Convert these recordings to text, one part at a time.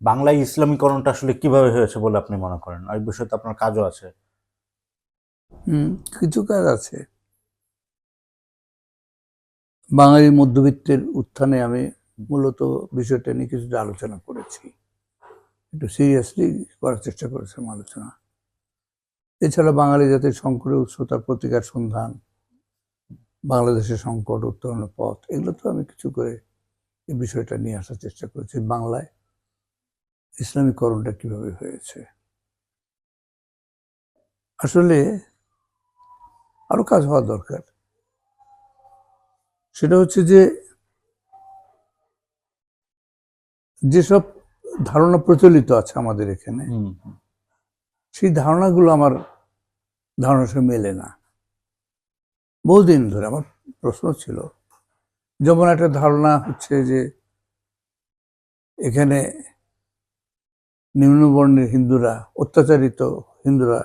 বাংলায় ইসলামীকরণটা আসলে কীভাবে হয়েছে বলে আপনি মনে করেন? এই বিষয়ে তো আপনার কাজও আছে। হুম, কিছু কাজ আছে। বাঙালি মধ্যবিত্তের উত্থানে আমি মূলত বিষয়টা নিয়ে কিছুটা আলোচনা করেছি। একটু সিরিয়াসলি করার চেষ্টা করেছিলাম আলোচনা। এছাড়া বাঙালি জাতির সংকটের উৎস তার প্রতিকার সন্ধান, বাংলাদেশের সংকট উত্তরণের পথ, এগুলো তো আমি কিছু করে এই বিষয়টা নিয়ে আসার চেষ্টা করেছি বাংলায়। ইসলামীকরণটা কীভাবে হয়েছে? আসলে আরও কাজ হওয়া দরকার। সেটা হচ্ছে যে যেসব ধারণা প্রচলিত আছে আমাদের এখানে। সেই ধারণাগুলো আমার ধারণার সঙ্গে মেলে না। বহুদিন ধরে আমার প্রশ্ন ছিল যেমন একটা ধারণা হচ্ছে যে এখানে নিম্নবর্ণের হিন্দুরা, অত্যাচারিত হিন্দুরা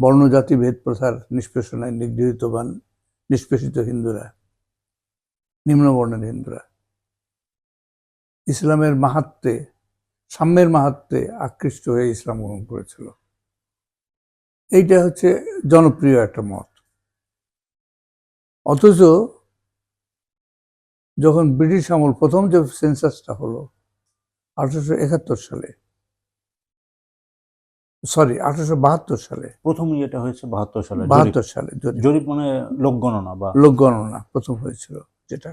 বর্ণজাতি ভেদ প্রথার নিষ্পেষণায় নিগৃহীত বা নিষ্পেষিত হিন্দুরা, নিম্নবর্ণের হিন্দুরা। ইসলামের মাহাত্মে, সাম্যের মাহাত্মে আকৃষ্ট হয়ে ইসলাম গ্রহণ করেছিল। এইটা হচ্ছে জনপ্রিয় একটা মত। অথচ যখন ব্রিটিশ আমল প্রথম যে সেন্সাসটা হলো, আঠারোশো একাত্তর সালে সরি আঠারোশো বাহাত্তর সালে। প্রথম ইয়েটা হয়েছে বাহাত্তর সালে বাহাত্তর সালে জরিপ। মানে লোক গণনা বা লোক গণনা প্রথম হয়েছিল যেটা।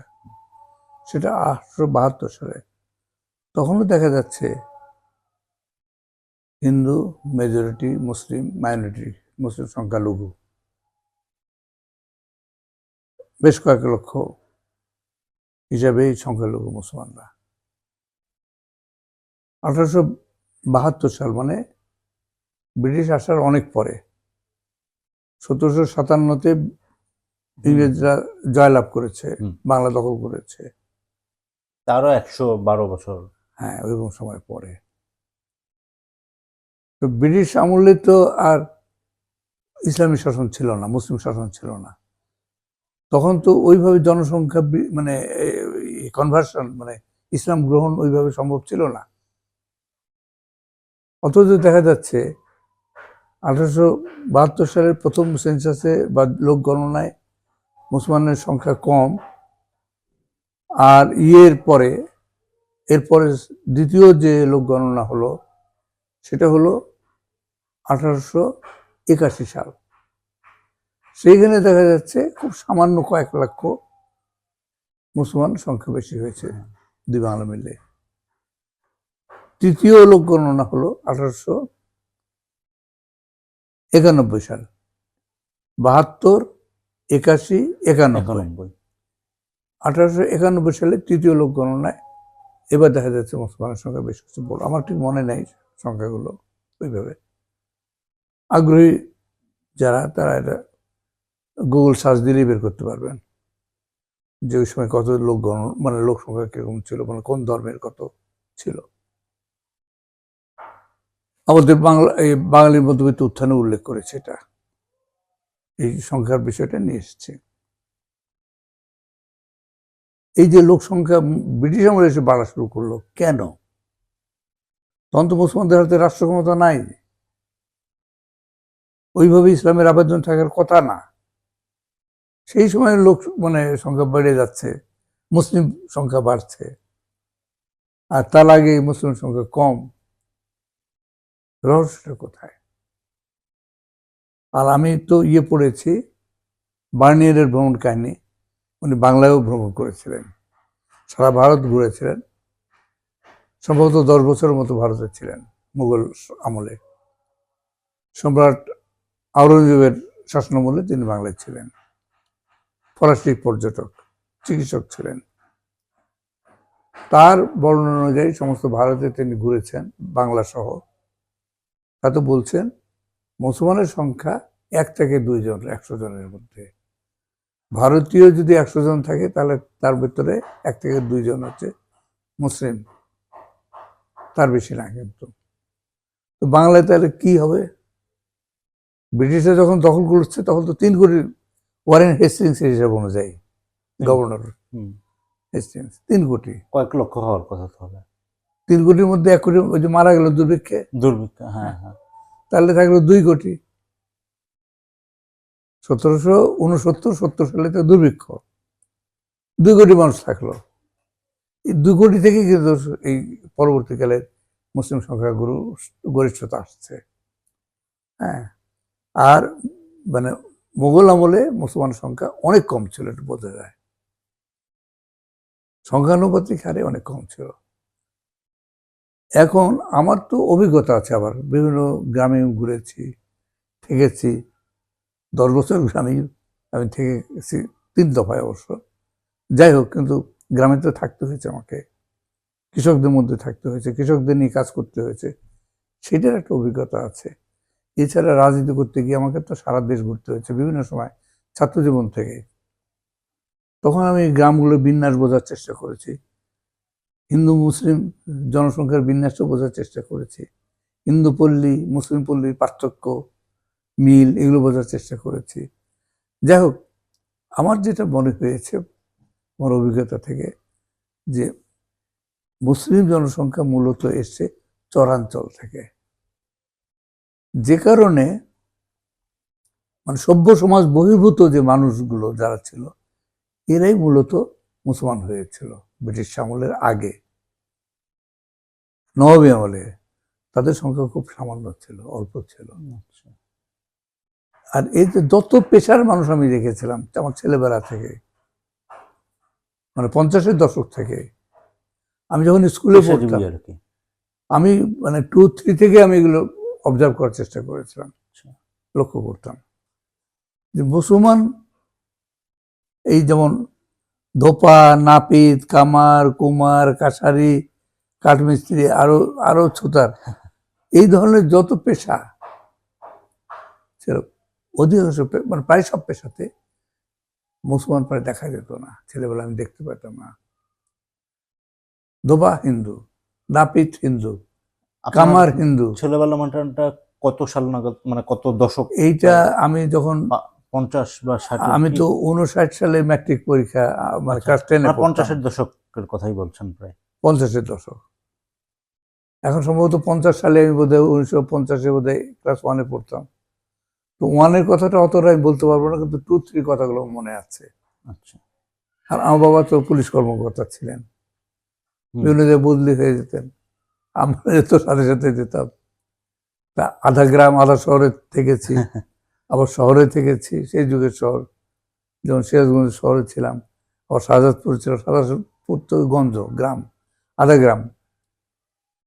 সেটা আঠারোশো বাহাত্তর সালে। তখনও দেখা যাচ্ছে Hindu majority Muslim minority Muslim সংখ্যালঘু। বেশ কয়েক লক্ষ হিসাবে এই সংখ্যালঘু মুসলমানরা। আঠারোশো বাহাত্তর সাল মানে ব্রিটিশ আসার অনেক পরে। সতেরোশো সাতান্নতে ইংরেজরা জয়লাভ করেছে বাংলা দখল করেছে। তারও একশো বারো বছর। হ্যাঁ ওইরকম সময় পরে। তো ব্রিটিশ আমলে তো আর ইসলামী শাসন ছিল না মুসলিম শাসন ছিল না। তখন তো ওইভাবে জনসংখ্যা মানে কনভার্সন মানে ইসলাম গ্রহণ ওইভাবে সম্ভব ছিল না। অথচ দেখা যাচ্ছে আঠারোশো বাহাত্তর সালের প্রথম সেন্সাসে বা লোক গণনায় মুসলমানের সংখ্যা কম। আর ইয়ের পরে এরপরে দ্বিতীয় যে লোক গণনা হলো, সেটা হলো আঠারোশো একাশি সাল। সেইখানে দেখা যাচ্ছে খুব সামান্য কয়েক লক্ষ মুসলমান সংখ্যা বেশি হয়েছে দুই বাংলা মিলে। তৃতীয় লোক গণনা হলো আঠারোশো একানব্বই সাল। বাহাত্তর একাশি একানব্বই। আঠারোশো একানব্বই সালে তৃতীয় লোক গণনায়। এবার দেখা যাচ্ছে মুসলমানের সংখ্যা বেশ কিছু বড়। আমার ঠিক মনে নেই সংখ্যাগুলো ওইভাবে। আগ্রহী যারা তারা এটা গুগল সার্চ দিলেই বের করতে পারবেন। যে ওই সময় কত লোক গণ মানে লোক সংখ্যা কীরকম ছিল মানে কোন ধর্মের কত ছিল। আমাদের বাংলা বাঙালির মধ্যবিত্ত উত্থানে উল্লেখ করেছে এটা। এই সংখ্যার বিষয়টা নিয়ে এসছে। এই যে লোক সংখ্যা, ব্রিটিশ আমলে এসে বাড়া শুরু করল, কেন? তখন মুসলমানদের হাতে রাষ্ট্র ক্ষমতা নাই। ওইভাবে ইসলামের আবেদন থাকার কথা না। সেই সময় লোক মানে সংখ্যা বেড়ে যাচ্ছে, মুসলিম সংখ্যা বাড়ছে। আর তার আগে মুসলিম সংখ্যা কম। রহস্যটা কোথায়? আর আমি তো ইয়ে পড়েছি, বার্নিয়ারের ভ্রমণ কাহিনী। উনি বাংলায়ও ভ্রমণ করেছিলেন, সারা ভারত ঘুরেছিলেন। সম্ভবত দশ বছরের মতো ভারতে ছিলেন মুঘল আমলে। সম্রাট আওরঙ্গজেবের শাসনামলে তিনি বাংলায় ছিলেন। ফরাসি পর্যটক, চিকিৎসক ছিলেন। তার বর্ণনা অনুযায়ী সমস্ত ভারতে তিনি ঘুরেছেন বাংলা সহ তাতে বলছেন মুসলমানের সংখ্যা এক থেকে দুইজন একশো জনের মধ্যে। ভারতীয় যদি একশো জন থাকে তাহলে তার ভিতরে এক থেকে দুইজন হচ্ছে মুসলিম। তার বেশি না কিন্তু। তো বাংলায় তাহলে কি হবে? ব্রিটিশরা যখন দখল করছে তখন তো তিন কোটি ওয়ারেন হেস্টিংস হিসাব অনুযায়ী গভর্নর। হেস্টিংস তিন কোটি। কয়েক লক্ষ হওয়ার কথা তাহলে। তিন কোটির মধ্যে এক কোটি ওই যে মারা গেল দুর্ভিক্ষে? দুর্ভিক্ষ হ্যাঁ হ্যাঁ। তাহলে থাকল দুই কোটি। সতেরোশো উনসত্তর সত্তর সালে তো দুর্ভিক্ষ। দুই কোটি মানুষ থাকল। এই দুই কোটি থেকে কিন্তু এই পরবর্তীকালে মুসলিম সংখ্যা গুরু গরিষ্ঠতা আসছে। হ্যাঁ আর মানে মোগল আমলে মুসলমান সংখ্যা অনেক কম ছিল এটা বোঝা যায়। সংখ্যানুপাতিক হারে অনেক কম ছিল। এখন আমার তো অভিজ্ঞতা আছে আবার। বিভিন্ন গ্রামে ঘুরেছি, থেকেছি। দশ বছর গ্রামে আমি থেকেছি তিন দফায় অবশ্য। যাই হোক, কিন্তু গ্রামে তো থাকতে হয়েছে আমাকে। কৃষকদের মধ্যে থাকতে হয়েছে, কৃষকদের নিয়ে কাজ করতে হয়েছে। সেটার একটা অভিজ্ঞতা আছে। এছাড়া রাজনীতি করতে গিয়ে আমাকে তো সারা দেশ ঘুরতে হয়েছে, বিভিন্ন সময় ছাত্র জীবন থেকে। তখন আমি গ্রামগুলো বিন্যাস বোঝার চেষ্টা করেছি। হিন্দু মুসলিম জনসংখ্যার বিন্যাসটা বোঝার চেষ্টা করেছি। হিন্দু পল্লী, মুসলিম পল্লীর পার্থক্য, মিল, এগুলো বোঝার চেষ্টা করেছি। যাই হোক, আমার যেটা মনে হয়েছে, আমার অভিজ্ঞতা থেকে, যে মুসলিম জনসংখ্যা মূলত এসছে চরাঞ্চল থেকে। যে কারণে মানে সভ্য সমাজ বহির্ভূত যে মানুষগুলো যারা ছিল, এরাই মূলত মুসলমান হয়েছিল। ব্রিটিশ আমলের আগে। নবী আমলে তাদের সংখ্যা খুব সামান্য ছিল অল্প ছিল। আচ্ছা। আর এই যে যত পেশার মানুষ আমি দেখেছিলাম আমার ছেলেবেলা থেকে মানে পঞ্চাশের দশক থেকে আমি যখন স্কুলে পড়তাম আমি মানে টু থ্রি থেকে আমি এগুলো অবজার্ভ করার চেষ্টা করেছিলাম আচ্ছা। লক্ষ্য করতাম। যে মুসলমান এই যেমন ধোপা নাপিত কামার কুমার কাছারি কাঠমিস্ত্রি আরও আরও ছুতার। এই ধরনের যত পেশা অধিকাংশ মানে প্রায় সব পেশাতে মুসলমান প্রায় দেখা যেত না। ছেলেবেলা আমি দেখতে পেতাম না। ধোপা হিন্দু নাপিত হিন্দু কামার হিন্দু। ছেলেবেলা মানটা কত সাল নাগাদ মানে কত দশক? এইটা আমি যখন পঞ্চাশ বা ষাট আমি তো উনষাট সালে ম্যাট্রিক পরীক্ষা আচ্ছা, ক্লাস টেনে পঞ্চাশের দশকের কথাই বলছেন প্রায়। পঞ্চাশের দশক। এখন সম্ভবত পঞ্চাশ সালে আমি বোধহয় উনিশশো পঞ্চাশে বোধহয় ক্লাস ওয়ানে পড়তাম। তো ওয়ানের কথাটা অতটা আমি বলতে পারব না কিন্তু টু থ্রি কথাগুলো মনে আছে। আচ্ছা। আর আমার বাবা তো পুলিশ কর্মকর্তা ছিলেন। বিভিন্ন জায়গায় বদলি হয়ে যেতেন। আমরা তো সাথে সাথে যেতাম। তা আধা গ্রাম আধা শহরে থেকেছি। আবার শহরে থেকেছি, সেই যুগের শহর। যেমন সিরাজগঞ্জ শহরে ছিলাম, আবার শাহজাদপুর ছিল শাহজাদপুর তো গঞ্জ, গ্রাম, আধা গ্রাম।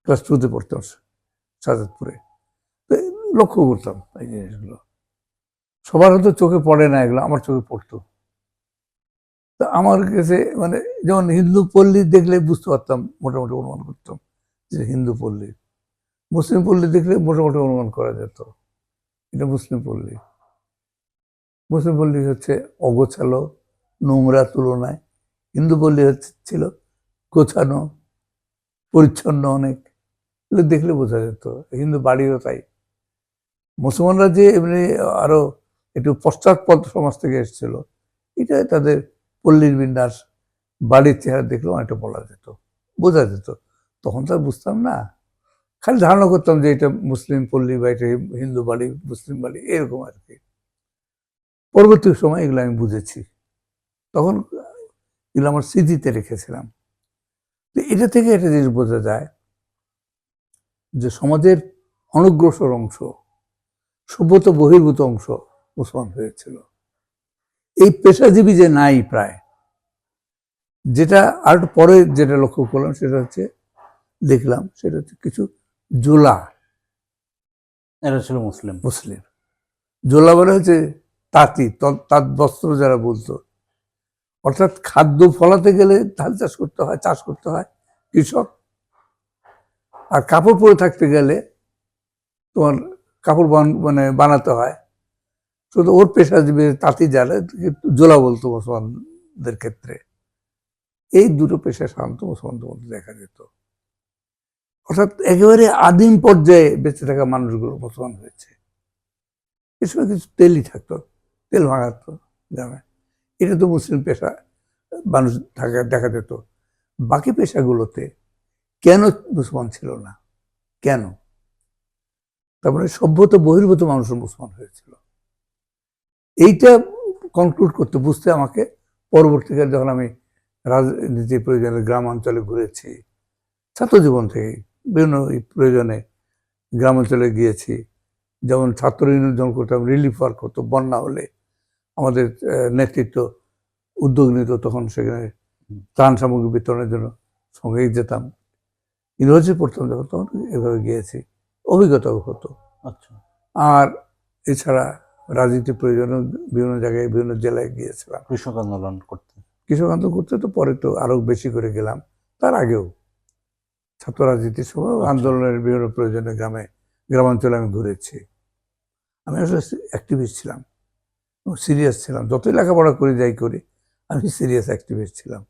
ক্লাস টুতে পড়তাম শাহজাদপুরে। তো লক্ষ্য করতাম এই জিনিসগুলো। সবার হয়তো চোখে পড়ে না এগুলো, আমার চোখে পড়তো। তা আমার কাছে মানে যেমন হিন্দু পল্লী দেখলে বুঝতে পারতাম, মোটামুটি অনুমান করতাম যে হিন্দু পল্লী। মুসলিম পল্লী দেখলে মোটামুটি অনুমান করা যেত। এটা মুসলিম পল্লী। মুসলিম পল্লী হচ্ছে অগোছালো নোংরা তুলনায়। হিন্দু পল্লী হচ্ছে ছিল গোছানো, পরিচ্ছন্ন অনেক। দেখলে বোঝা যেত, হিন্দু বাড়িও তাই। মুসলমানরা যে এমনি আরও একটু পশ্চাৎপদ সমাজ থেকে এসেছিল, এটা তাদের পল্লীর বিন্যাস, বাড়ির চেহারা দেখলেও অনেকটা বলা যেত, বোঝা যেত। তখন তো বুঝতাম না। খালি ধারণা করতাম যে এটা মুসলিম পল্লী বা এটা হিন্দু বাড়ি, মুসলিম বাড়ি, এরকম আর কি। পরবর্তী সময় এগুলো আমি বুঝেছি। তখন এগুলো আমার স্মৃতিতে রেখেছিলাম। তো এটা থেকে একটা জিনিস বোঝা যায় যে সমাজের অনগ্রসর অংশ সভ্যত বহির্ভূত অংশ মুসলমান হয়েছিল। এই পেশাজীবী যে নাই প্রায় যেটা আর পরে যেটা লক্ষ্য করলাম সেটা হচ্ছে দেখলাম সেটা হচ্ছে কিছু জোলা। এরা ছিল মুসলিম। মুসলিম। জোলা বলে হচ্ছে তাঁতি তাঁত বস্ত্র যারা বলতো অর্থাৎ খাদ্য ফলাতে গেলে ধান চাষ করতে হয়, চাষ করতে হয় কৃষক। আর কাপড় পরে থাকতে গেলে তোমার কাপড় মানে বানাতে হয়। শুধু ওর পেশা তাঁতি যারা জোলা বলতো মুসলমানদের ক্ষেত্রে। এই দুটো পেশা সাধারণত মুসলমানদের মধ্যে দেখা যেত। অর্থাৎ একেবারে আদিম পর্যায়ে বেঁচে থাকা মানুষগুলো মুসলমান হয়েছে। সময় কিছু তেলই থাকতো। তেল ভাঙাতো গ্রামে। এটা তো মুসলিম পেশা, মানুষ থাকা, দেখা যেত। বাকি পেশাগুলোতে কেন মুসলমান ছিল না? কেন? তারপরে সভ্যত বহির্ভূত মানুষের মুসলমান হয়েছিল। এইটা কনক্লুড করতে বুঝতে আমাকে পরবর্তীকালে যখন আমি রাজনীতির প্রয়োজনে গ্রাম অঞ্চলে ঘুরেছি, ছাত্র জীবন থেকে বিভিন্ন প্রয়োজনে গ্রাম অঞ্চলে গিয়েছি, যেমন ছাত্র ইউনিয়ন করতাম, রিলিফ ওয়ার্ক হতো বন্যা হলে আমাদের নেতৃত্ব উদ্যোগ নিত তখন সেখানে ত্রাণ সামগ্রী বিতরণের জন্য সঙ্গেই যেতাম। ইউনিভার্সিটি পড়তাম যখন তখন এভাবে গিয়েছি। অভিজ্ঞতাও হতো। আচ্ছা। আর এছাড়া রাজনীতির প্রয়োজনে বিভিন্ন জায়গায় বিভিন্ন জেলায় গিয়েছিলাম। কৃষক আন্দোলন করতে। কৃষক আন্দোলন করতে তো পরে তো আরও বেশি করে গেলাম। তার আগেও ছাত্র রাজনীতির সময় আচ্ছা। আন্দোলনের বিভিন্ন প্রয়োজনে গ্রামে গ্রামাঞ্চলে আমি ঘুরেছি। আমি আসলে অ্যাক্টিভিস্ট ছিলাম। সিরিয়াস ছিলাম। যতই লেখাপড়া করি, যাই করি, আমি সিরিয়াস অ্যাক্টিভিস্ট ছিলাম।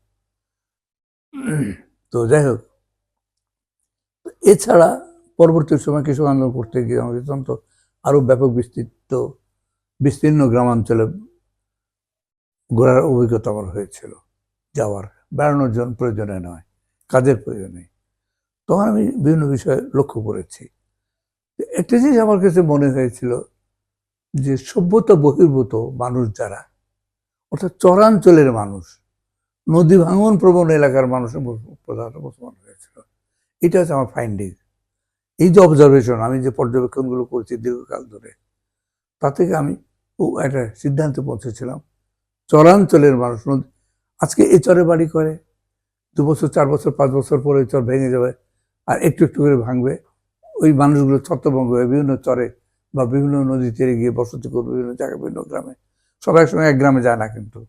তো যাই হোক এছাড়া পরবর্তী সময় কৃষক আন্দোলন করতে গিয়ে আমাদের তখন তো আরও ব্যাপক বিস্তৃত, বিস্তীর্ণ গ্রামাঞ্চলে ঘোরার অভিজ্ঞতা আমার হয়েছিল। যাওয়ার, বেড়ানোর জন্য প্রয়োজনে নয়, কাজের প্রয়োজনে। তখন আমি বিভিন্ন বিষয়ে লক্ষ্য করেছি। একটা জিনিস আমার কাছে মনে হয়েছিল যে সভ্যতা বহির্ভূত মানুষ যারা, অর্থাৎ চরাঞ্চলের মানুষ, নদী ভাঙন প্রবণ এলাকার মানুষের মুস- প্রধানত মুসলমান হয়েছিল। এটা হচ্ছে আমার ফাইন্ডিং এই যে অবজারভেশন আমি যে পর্যবেক্ষণগুলো করছি দীর্ঘকাল ধরে, তা থেকে আমি একটা সিদ্ধান্তে পৌঁছেছিলাম, চরাঞ্চলের মানুষ আজকে এ চরে বাড়ি করে, দু বছর, চার বছর, পাঁচ বছর পরে চর ভেঙে যাবে, আর একটু একটু করে ভাঙবে, ওই মানুষগুলো ছত্রভঙ্গ হয়ে বিভিন্ন চরে বা বিভিন্ন নদী তীরে গিয়ে বসতি করবে বিভিন্ন জায়গায় বিভিন্ন গ্রামে। সবাই একসঙ্গে এক গ্রামে যায় না কিন্তু।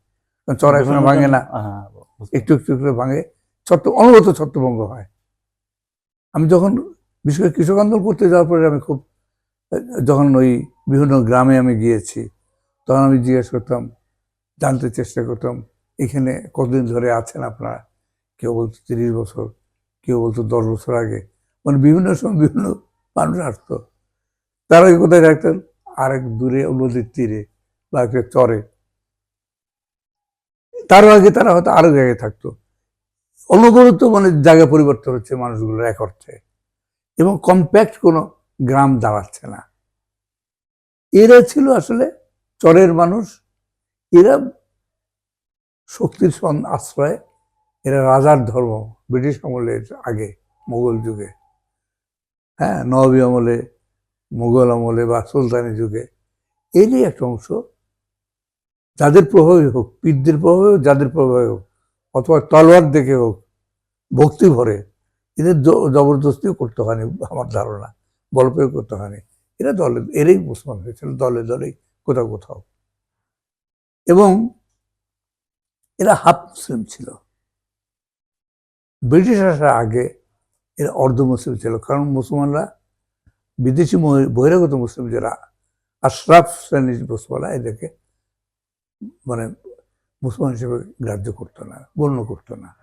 কারণ চর একসঙ্গে ভাঙে না। হ্যাঁ, বুঝতে একটু একটু করে ভাঙে। ছত্র অনবরত ছত্রভঙ্গ হয়। আমি যখন বিশেষ করে কৃষক আন্দোলন করতে যাওয়ার পরে আমি খুব যখন ওই বিভিন্ন গ্রামে আমি গিয়েছি তখন আমি জিজ্ঞেস করতাম জানতে চেষ্টা করতাম এখানে কতদিন ধরে আছেন আপনারা? কেউ বলতো তিরিশ বছর কেউ বলতো দশ বছর আগে। মানে বিভিন্ন সময় বিভিন্ন মানুষ আসতো। তারা কোথায় থাকতেন? আরেক দূরে, নদীর তীরে, বা একটা চরে। তারও আগে তারা হয়তো আরও জায়গায় থাকতো। অনবরত মানে জায়গা পরিবর্তন হচ্ছে মানুষগুলোর এক অর্থে। এবং কম্প্যাক্ট কোনো গ্রাম দাঁড়াচ্ছে না। এরা ছিল আসলে চরের মানুষ। এরা শক্তির আশ্রয়ে। এরা রাজার ধর্ম, ব্রিটিশ আমলের আগে, মোগল যুগে। হ্যাঁ নবী আমলে মোগল আমলে বা সুলতানি যুগে এরই একটা অংশ যাদের প্রভাবই হোক, পীরদের প্রভাবে হোক, যাদের প্রভাবে হোক, অথবা তলোয়ার দেখে হোক, ভক্তি ভরে, এদের জবরদস্তিও করতে হয়নি আমার ধারণা বল প্রয়োগ করতে হয়নি। এরা দলে, এরাই মুসলমান হয়েছিল, দলে দলেই কোথাও কোথাও। এবং এরা হাফ মুসলিম ছিল। ব্রিটিশ আসার আগে এরা অর্ধ মুসলিম ছিল, কারণ মুসলমানরা বিদেশি বহিরাগত মুসলিম যারা আশরাফ শ্রেণির মুসলমানরা এদেরকে মানে মুসলমান হিসেবে গ্রাহ্য করতো না গণ্য করতো না।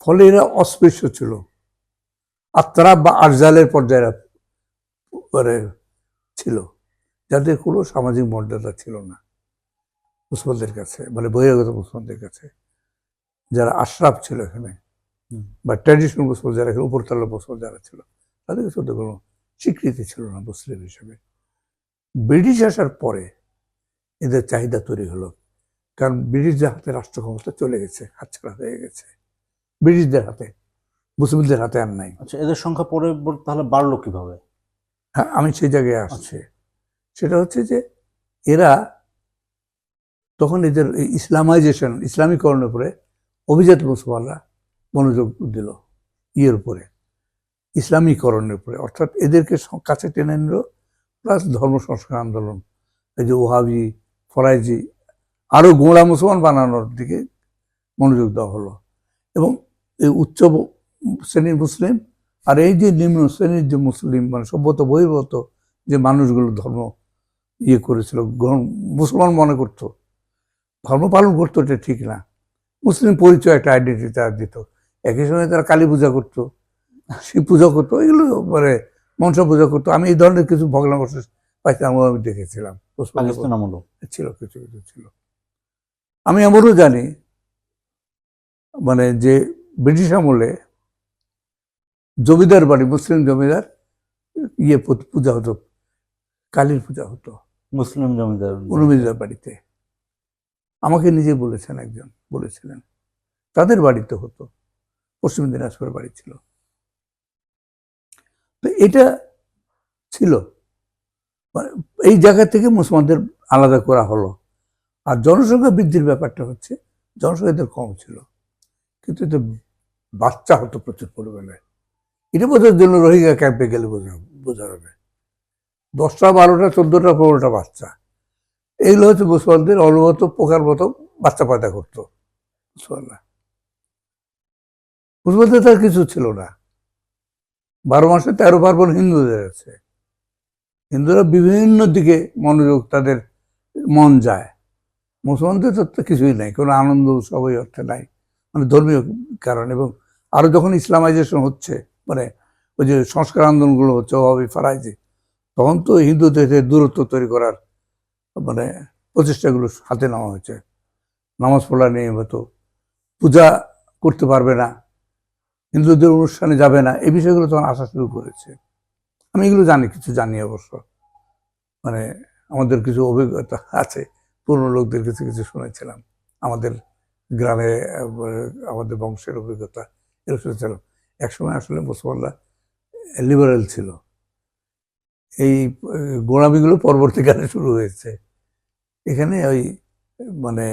ফলে এরা অস্পৃশ্য ছিল। আত্মারা বা আরজালের পর্যায়ে মানে ছিল যাদের কোনো সামাজিক মর্যাদা ছিল না মুসলমানদের কাছে মানে বহিরাগত মুসলমানদের কাছে। যারা আশরাফ ছিল এখানে বা ট্র্যাডিশনাল মুসলমান যারা এখানে উপরতলা মুসলমান যারা ছিল। তাদের কাছে ওদের কোনো স্বীকৃতি ছিল না মুসলিম হিসেবে। ব্রিটিশ আসার পরে এদের চাহিদা তৈরি হলো। কারণ ব্রিটিশদের হাতে রাষ্ট্র ক্ষমতা চলে গেছে হাতছাড়া হয়ে গেছে। ব্রিটিশদের হাতে মুসলিমদের হাতে আর নাই। আচ্ছা এদের সংখ্যা পরে তাহলে বাড়লো কীভাবে? হ্যাঁ আমি সেই জায়গায় আসছি। সেটা হচ্ছে যে এরা তখন এদের ইসলামাইজেশন ইসলামীকরণের উপরে অভিজাত মুসলমানরা মনোযোগ দিল ইয়ের উপরে। ইসলামীকরণের উপরে। অর্থাৎ এদেরকে কাছে টেনে নিল, প্লাস ধর্ম সংস্কার আন্দোলন। এই যে ওহাবি, ফরাইজি, আরও গোড়া মুসলমান বানানোর দিকে মনোযোগ দেওয়া হলো। এবং এই উচ্চ শ্রেণির মুসলিম আর এই যে নিম্ন শ্রেণির যে মুসলিম মানে সভ্যত, বহির্ভূত যে মানুষগুলো ধর্ম ইয়ে করেছিল মুসলমান মনে করতো, ধর্ম পালন করতো, এটা ঠিক না। মুসলিম পরিচয়, একটা আইডেন্টিটি তারা দিত। একই সময় তারা কালী পূজা করতো। শিব পূজা করতো এগুলো মানে মনসা পূজা করতো। আমি এই ধরনের কিছু ভগ্নাবশেষ পাইতাম আমি দেখেছিলাম ছিল কিছু কিছু ছিল। আমি এমনও জানি মানে যে ব্রিটিশ আমলে জমিদার বাড়ি মুসলিম জমিদার ইয়ে পূজা হতো কালীর পূজা হতো মুসলিম জমিদার। অনুমিদার বাড়িতে। আমাকে নিজে বলেছেন একজন বলেছিলেন। তাদের বাড়িতে হতো পশ্চিম দিনাজপুরের বাড়ি ছিল। তো এটা ছিল। মানে এই জায়গা থেকে মুসলমানদের আলাদা করা হলো। আর জনসংখ্যা বৃদ্ধির ব্যাপারটা হচ্ছে, জনসংখ্যা এদের কম ছিল। কিন্তু এতে বাচ্চা হতো প্রচুর পরিমাণে। এটা বোঝার জন্য রোহিঙ্গা ক্যাম্পে গেলে বোঝা বোঝা যাবে। দশটা, বারোটা, চোদ্দটা, পনেরোটা বাচ্চা। এগুলো হচ্ছে মুসলমানদের অনুমত পোকার মতো বাচ্চা পয়দা করতো। মুসলমানরা। মুসলমানদের তার কিছু ছিল না। বারো মাসে তেরো পার্বণ হিন্দুদের আছে। হিন্দুরা বিভিন্ন দিকে মনোযোগ তাদের মন যায়। মুসলমানদের তো কিছুই নাই, কোনো আনন্দ উৎসব ওই অর্থে নাই মানে ধর্মীয় কারণ। এবং আরও যখন ইসলামাইজেশন হচ্ছে মানে ওই যে সংস্কার আন্দোলনগুলো হচ্ছে, ওভাবে ফারাইজি, তখন তো হিন্দুদের দূরত্ব তৈরি করার মানে প্রচেষ্টাগুলো হাতে নেওয়া হয়েছে। নামাজ পড়া নিয়মিত পূজা করতে পারবে না হিন্দুদের অনুষ্ঠানে যাবে না, এই বিষয়গুলো তখন আসা শুরু করেছে। আমি এগুলো জানি, কিছু জানি অবশ্য। মানে আমাদের কিছু অভিজ্ঞতা আছে, পুরনো লোকদের কিছু কিছু শুনেছিলাম। আমাদের গ্রামে, আমাদের বংশের অভিজ্ঞতা এগুলো শুনেছিলাম একসময় আসলে মুসলমানরা লিবারেল ছিল। এই গোড়ামিগুলো পরবর্তীকালে শুরু হয়েছে। এখানে ওই মানে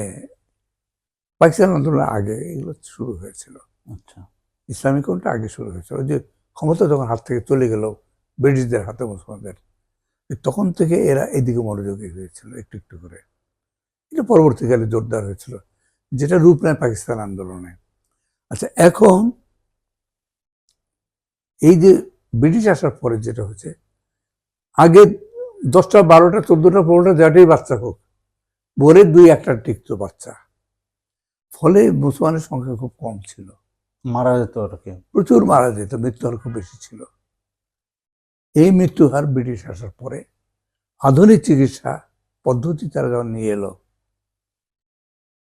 পাকিস্তান আন্দোলনের আগে এগুলো শুরু হয়েছিল। আচ্ছা। ইসলামিকরণটা আগে শুরু হয়েছিল ওই যে ক্ষমতা যখন হাত থেকে চলে গেল, ব্রিটিশদের হাতে মুসলমানদের তখন থেকে এরা এদিকে মনোযোগী হয়েছিল একটু একটু করে। এটা পরবর্তীকালে জোরদার হয়েছিল, যেটা রূপ নেয় পাকিস্তান আন্দোলনে। আচ্ছা এখন এই যে ব্রিটিশ আসার পরে যেটা হচ্ছে আগে দশটা, বারোটা, চোদ্দটা, পনেরোটা যেটাই বাচ্চা হোক, ভোরে দুই একটা টিকতো বাচ্চা। ফলে মুসলমানের সংখ্যা খুব কম ছিল। মারা যেত আর কি প্রচুর মারা যেত, মৃত্যু হার খুব বেশি ছিল। এই মৃত্যু হার ব্রিটিশ আসার পরে আধুনিক চিকিৎসা পদ্ধতি তারা যখন নিয়ে এলো,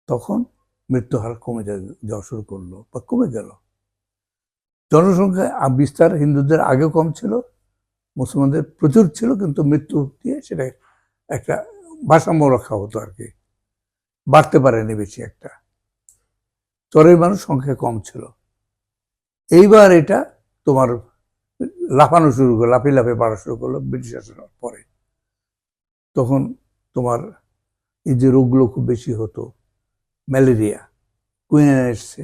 তখন মৃত্যু হার কমে যাওয়া শুরু করল বা কমে গেল। জনসংখ্যা বিস্তার হিন্দুদের আগে কম ছিল, মুসলমানদের প্রচুর ছিল, কিন্তু মৃত্যু দিয়ে সেটা একটা ভারসাম্য রক্ষা হতো আর কি। বাড়তে পারেনি বেশি একটা। চরের মানুষ সংখ্যা কম ছিল। এইবার এটা তোমার লাফানো শুরু করল, লাফিয়ে লাফিয়ে বাড়া শুরু করল ব্রিটিশ আসার পরে। তখন তোমার এই যে রোগগুলো খুব বেশি হতো, ম্যালেরিয়া, কুইনে এসছে,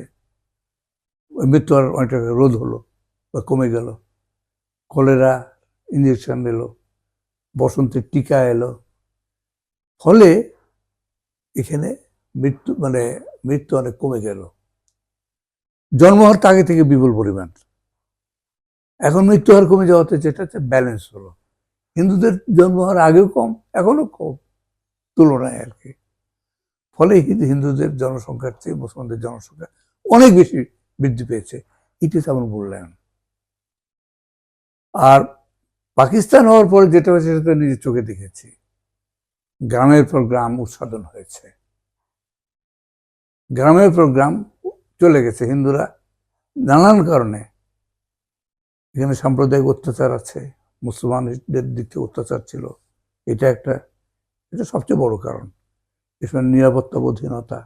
মৃত্যু আর অনেকটা রোধ হলো বা কমে গেল, কলেরা ইঞ্জেকশন এলো বসন্তের টিকা এলো। ফলে এখানে মৃত্যু মানে মৃত্যু অনেক কমে গেল। জন্মহার হওয়ার আগে থেকে বিপুল পরিমাণ। এখন মৃত্যু হার কমে যাওয়াতে যেটা হচ্ছে ব্যালেন্স হলো। হিন্দুদের জন্মহার আগেও কম এখনও কম তুলনায় আর কি। ফলে হিন্দু- হিন্দুদের জনসংখ্যার চেয়ে মুসলমানদের জনসংখ্যা অনেক বেশি বৃদ্ধি পেয়েছে। ইট আমার মূল্যায়ন আর পাকিস্তান হওয়ার পরে যেটা হয়েছে সেটা নিজের চোখে দেখেছি। গ্রামের পর গ্রাম উৎসাদন হয়েছে। গ্রামের পর গ্রাম চলে গেছে হিন্দুরা নানান কারণে। এখানে সাম্প্রদায়িক অত্যাচার আছে, মুসলমানদের দিক থেকে অত্যাচার ছিল। এটা একটা, এটা সবচেয়ে বড় কারণ। এসব নিরাপত্তাবোধীনতা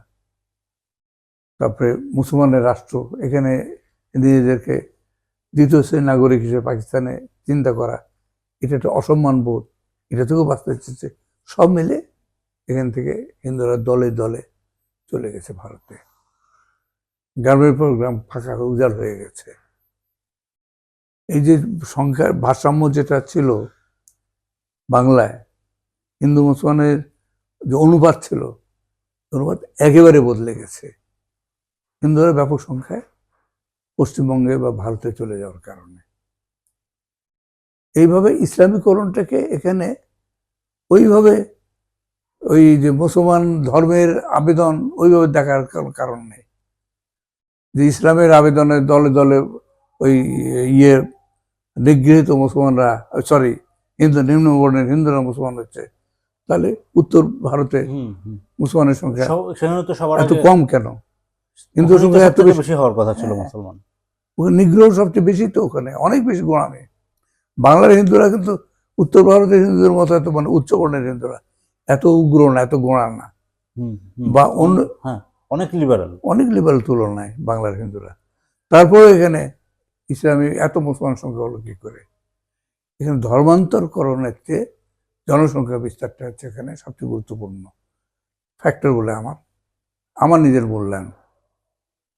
তারপরে মুসলমানের রাষ্ট্র, এখানে নিজেদেরকে দ্বিতীয় শ্রেণির নাগরিক হিসেবে পাকিস্তানে চিন্তা করা, এটা একটা অসম্মান বোধ। এটা থেকেও বাঁচতে চেয়েছে। সব মিলে এখান থেকে হিন্দুরা দলে দলে চলে গেছে ভারতে। গ্রামের পর গ্রাম ফাঁকা উজাড় হয়ে গেছে। এই যে সংখ্যার ভারসাম্য যেটা ছিল বাংলায়, হিন্দু মুসলমানের যে অনুপাত ছিল, অনুপাত একেবারে বদলে গেছে। হিন্দুরা ব্যাপক সংখ্যায় পশ্চিমবঙ্গে বা ভারতে চলে যাওয়ার কারণে। এইভাবে ইসলামীকরণটাকে এখানে ওইভাবে ওই যে মুসলমান ধর্মের আবেদন ওইভাবে দেখার কারণ নেই। যে ইসলামের আবেদনে দলে দলে ওই ইয়ে নিগৃহীত মুসলমানরা সরি হিন্দু নিম্নবর্ণের হিন্দুরা মুসলমান হচ্ছে তাহলে উত্তর ভারতে। মুসলমানের সংখ্যা এত কম কেন হিন্দু সংখ্যা এত বেশি হওয়ার কথা ছিল হ্যাঁ। মুসলমান নিগ্রহ সবচেয়ে বেশি তো ওখানে অনেক বেশি গোড়ামি বাংলার হিন্দুরা কিন্তু উত্তর ভারতের হিন্দুদের মতো এত মানে উচ্চকর্ণের হিন্দুরা এত উগ্র না এত গোড়া না। বা অন্য হ্যাঁ অনেক লিবারাল অনেক লিবারাল তুলনায় বাংলার হিন্দুরা। তারপরে এখানে ইসলামী এত মুসলমান সংখ্যা হলো কী করে? এখানে ধর্মান্তরকরণের চেয়ে জনসংখ্যা বিস্তারটা হচ্ছে এখানে সবচেয়ে গুরুত্বপূর্ণ। ফ্যাক্টর বলে আমার। আমার নিজের মূল্যায়ন।